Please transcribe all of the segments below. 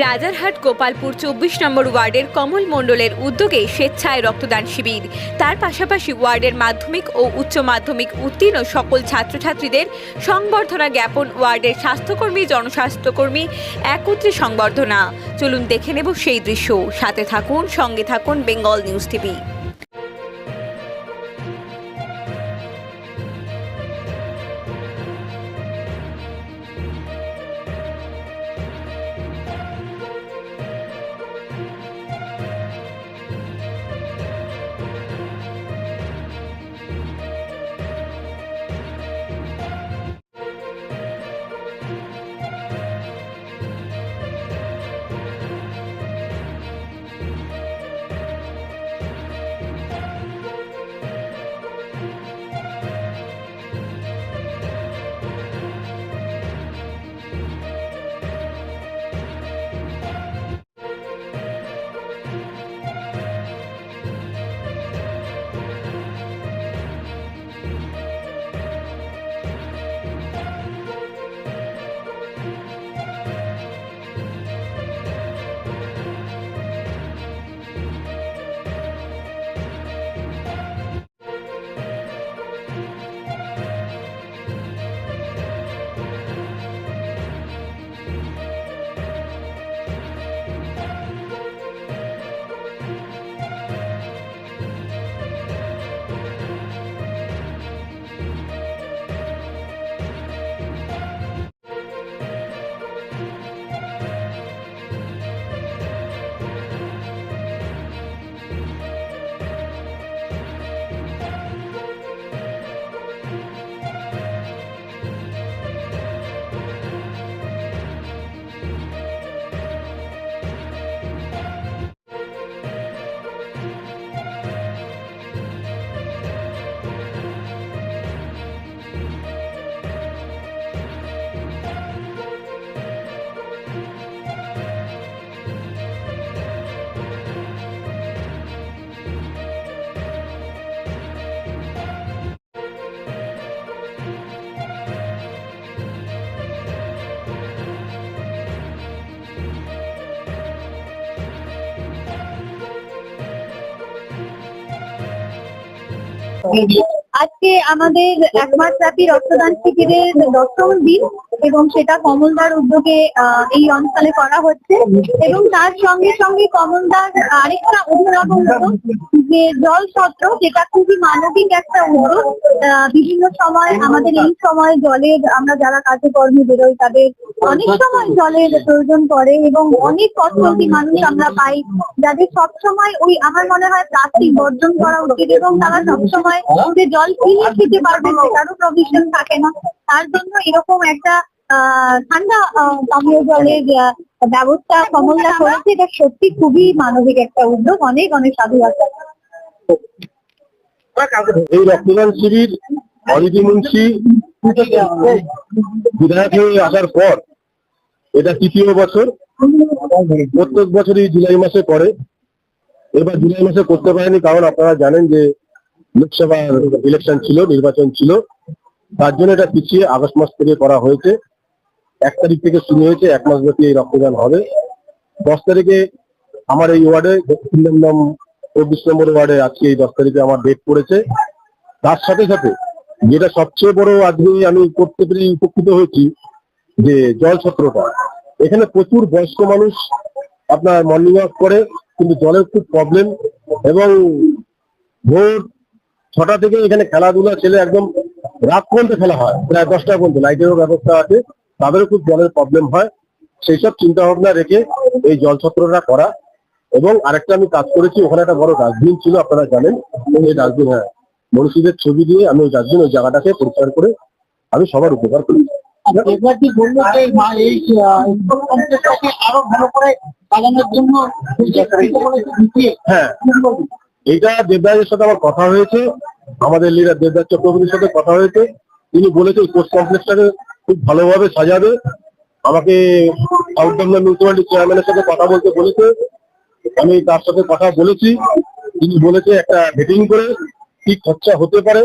রাজারহাট, গোপালপুর চব্বিশ নম্বর ওয়ার্ডের কমল মণ্ডলের উদ্যোগে স্বেচ্ছায় রক্তদান শিবির। তার পাশাপাশি ওয়ার্ডের মাধ্যমিক ও উচ্চ মাধ্যমিক উত্তীর্ণ সকল ছাত্রছাত্রীদের সংবর্ধনা জ্ঞাপন, ওয়ার্ডের স্বাস্থ্যকর্মী, জনস্বাস্থ্যকর্মী একত্রে সংবর্ধনা। চলুন দেখে নেব সেই দৃশ্য। সাথে থাকুন, সঙ্গে থাকুন, বেঙ্গল নিউজ টিভি। Uhum. আজকে আমাদের এক মাস ব্যাপী রক্তদান শিবিরের দশম দিন এবং সেটা কমলদার উদ্যোগে এই অঞ্চলে করা হচ্ছে। এবং তার সঙ্গে সঙ্গে কমলদার আরেকটা অন্যরকম উদ্যোগ যে জল সত্র, যেটা খুবই মানবিক একটা উদ্যোগ। বিভিন্ন সময় আমাদের এই সময় জলের, আমরা যারা কাজে কর্মে বেরোই তাদের অনেক সময় জলের প্রয়োজন পড়ে এবং অনেক পথচলতি মানুষ আমরা পাই যাদের সব সময় ওই, আমার মনে হয়, প্লাস্টিক বর্জন করা উচিত এবং তারা সবসময় যে জল কিনে খেতে পারবে সেটারও প্রভিশন থাকে না। তার জন্য এরকম একটা আহ, ঠান্ডা পানীয় জলের ব্যবস্থা কমলদা করেছে। এটা সত্যি খুবই মানবিক একটা উদ্যোগ। অনেক অনেক সাধুবাদ এই রক্তদান শিবির অরিজি মুন্সি বিধায়ক হয়ে আসার পর এটা তৃতীয় বছর। প্রত্যেক বছরই জুলাই মাসে করে। এবার জুলাই মাসে করতে পারেনি কারণ আপনারা জানেন যে লোকসভা ইলেকশন ছিল, নির্বাচন ছিল। তার জন্য এটা পিছিয়ে আগস্ট মাস থেকে করা হয়েছে। এক তারিখ থেকে শুরু হয়েছে, এক মাস ব্যাপী এই রক্তদান হবে। দশ তারিখে আমার এই ওয়ার্ডে নম্বর চব্বিশ নম্বর ওয়ার্ডে আজকে এই দশ তারিখে আমার ডেট পড়েছে। তার সাথে সাথে যেটা সবচেয়ে বড় আজকে আমি করতে পেরে উপকৃত হয়েছি, যে জল ছত্রটা এখানে প্রচুর বয়স্ক মানুষ আপনার মর্নিং ওয়াক করে, কিন্তু জলের খুব প্রবলেম এবং ভোর ছটা থেকে এখানে খেলাধুলা ছেলে একদম রাত পর্যন্ত খেলা হয় প্রায় দশটা পর্যন্ত। লাইটেরও ব্যবস্থা আছে তাদেরও খুব জলের প্রবলেম হয়। সেই সব চিন্তা ভাবনা রেখে এই জল ছত্রটা করা। এবং আরেকটা আমি কাজ করেছি ওখানে একটা বড় ডাস্টবিন ছিল আপনারা জানেন। এই ডাস্টবিন হ্যাঁ। মনীষীদের ছবি দিয়ে আমি ওই ডাস্টবিন ওই জায়গাটাকে পরিষ্কার করে আমি সবার উপকার করি এবার কি বলল যে এই কমপ্লেক্সটাকে আরও ভালো করে সাজানোর জন্য হ্যাঁ। এইটা দেবদাসের সাথে আমার কথা হয়েছে আমাদের লিডার দেবদাস চক্রবর্তীর সাথে কথা হয়েছে। তিনি বলেছে কোর্স কমপ্লেক্সটাকে খুব ভালোভাবে সাজাবে। আমাকে সাউথ বাংলা মিউনিসিপালিটি চেয়ারম্যানের সাথে কথা বলতে বলেছে। আমি তার সাথে কথা বলেছি। তিনি বলেছে একটা মিটিং করে কি খরচা হতে পারে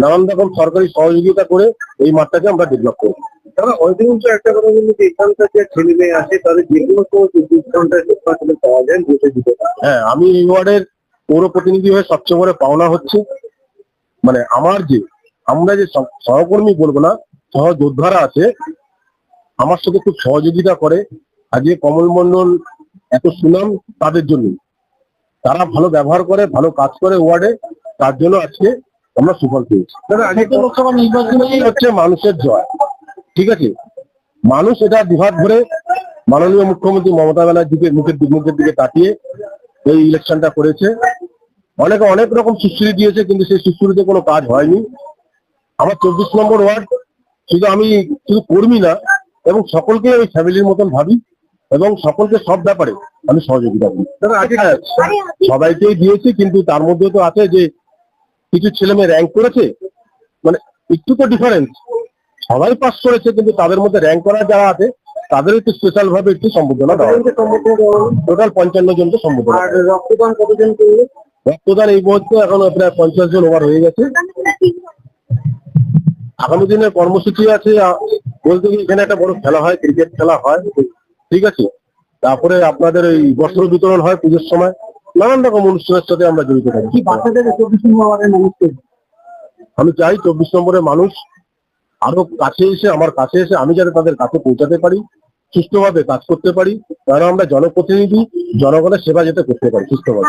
নানান রকম সরকারি সহযোগিতা করে এই মাঠটাকে আমরা ডেভেলপ করব। তারা অধিকাংশ একটা কথা বলল যে এখানকার যে ছেলে মেয়ে আসে তাদের যে কোনো সময় পাওয়া যায় হ্যাঁ আমি এই ওয়ার্ডের পৌর প্রতিনিধি হয়ে সবচেয়ে বড় পাওনা হচ্ছে মানে আমার যে আমরা যে সহকর্মী বলব না সহযোদ্ধারা আছে আমার সাথে খুব সহযোগিতা করে আজকে কমল মন্ডল এত সুনাম তাদের জন্য। তারা ভালো ব্যবহার করে ভালো কাজ করে ওয়ার্ডে তার জন্য আজকে আমরা সুফল পেয়েছি। লোকসভা হচ্ছে। মানুষের জয় ঠিক আছে? মানুষ এটা দুহাত ভরে মাননীয় মুখ্যমন্ত্রী মমতা ব্যানার্জিকে মুখের দিক মুখের দিকে তাকিয়ে এই ইলেকশনটা করেছে। অনেকে অনেক রকম সুশ্রী দিয়েছে কিন্তু সেই সুশ্রীতে কোনো কাজ হয়নি। আমার চব্বিশ নম্বর ওয়ার্ড শুধু আমি শুধু কর্মী না এবং সকলকে আমি ফ্যামিলির মতন ভাবি এবং সকলকে সব ব্যাপারে আমি সহযোগিতা করি। হ্যাঁ, সবাইকেই দিয়েছি কিন্তু তার মধ্যে তো আছে যে কিছু ছেলে মেয়ে র্যাঙ্ক করেছে মানে একটু তো ডিফারেন্স সবাই পাস করেছে কিন্তু তাদের মধ্যে র্যাঙ্ক করা যারা আছে তাদের একটু স্পেশাল ভাবে একটু সম্বোধনা দেওয়া টোটাল পঞ্চান্ন জনকে সম্বোধনা আর রক্তদান কতজন রক্তদান এই মুহূর্তে এখন প্রায় পঞ্চাশ জন ওভার হয়ে গেছে। আগামী দিনের কর্মসূচি আছে বলতে গিয়ে এখানে একটা বড় খেলা হয় ক্রিকেট খেলা হয় ঠিক আছে? তারপরে আপনাদের এই বস্ত্র বিতরণ হয় পুজোর সময়। নানান রকম অনুষ্ঠানের সাথে আমরা জড়িত থাকি। কি আমি চাই চব্বিশ নম্বরের মানুষ আরও কাছে এসে আমার কাছে এসে আমি যাতে তাদের কাছে পৌঁছাতে পারি সুস্থভাবে কাজ করতে পারি কারণ আমরা জনপ্রতিনিধি জনগণের সেবা যাতে করতে পারি সুস্থভাবে।